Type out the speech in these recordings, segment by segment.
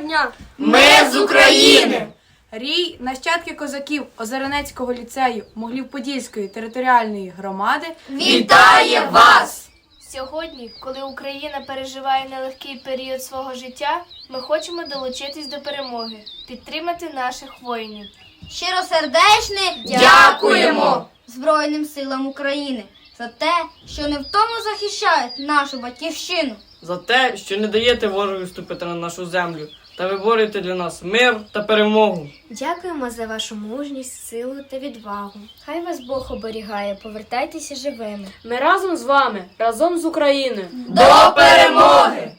дня. Ми з України! Рій, нащадки козаків Озеренецького ліцею Моглів-Подільської територіальної громади Вітає вас! Сьогодні, коли Україна переживає нелегкий період свого життя, ми хочемо долучитись до перемоги, підтримати наших воїнів. Щиросердечне Дякуємо! Збройним силам України за те, що невтомно захищають нашу батьківщину. За те, що не даєте ворогу ступити на нашу землю та виборюєте для нас мир та перемогу. Дякуємо за вашу мужність, силу та відвагу. Хай вас Бог оберігає, повертайтеся живими. Ми разом з вами, разом з Україною. До перемоги!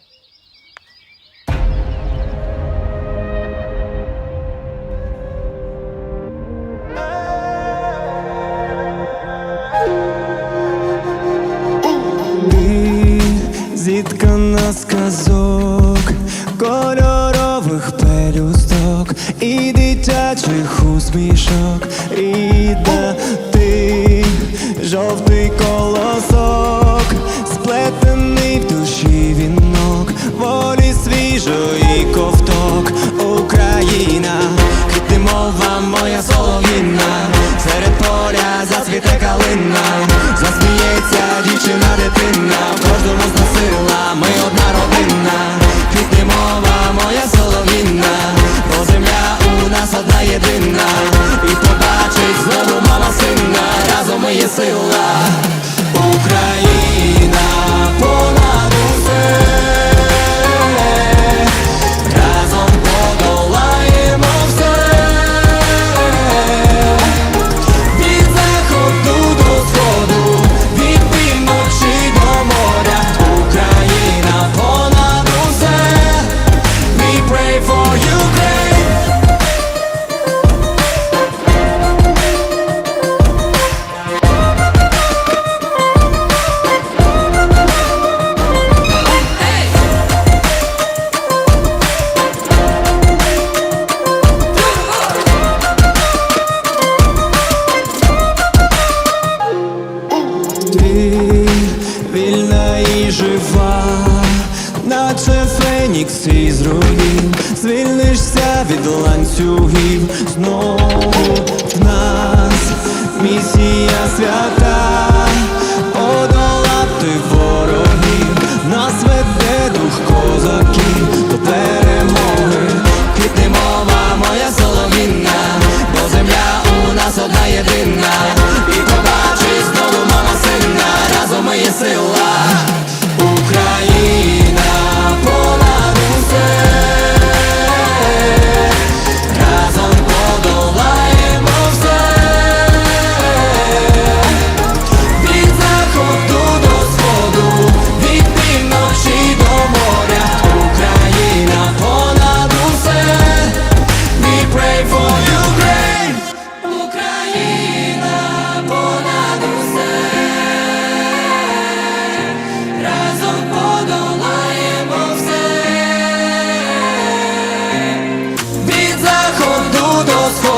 Зіткана з казок, кольорових пелюсток і дитячих усмішок, рідна ти, жовтий колосок, сплетений в душі вінок, волі свіжої ковток, Україна, квітне мова моя солов'їна, єдина, і побачить знову мама сина, разом ми є сила, наче фенікс із руїн, звільнишся від ланцюгів. Знову в нас місія свята,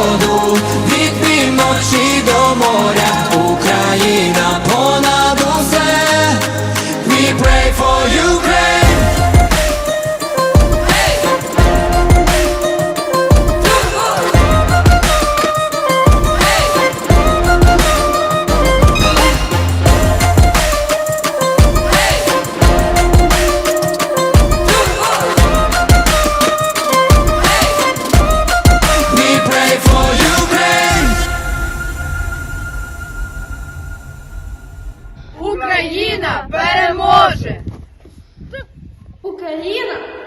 сходу, від півночі до моря,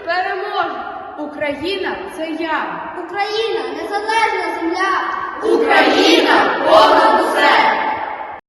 переможе! Україна це я! Україна незалежна земля. Україна понад усе!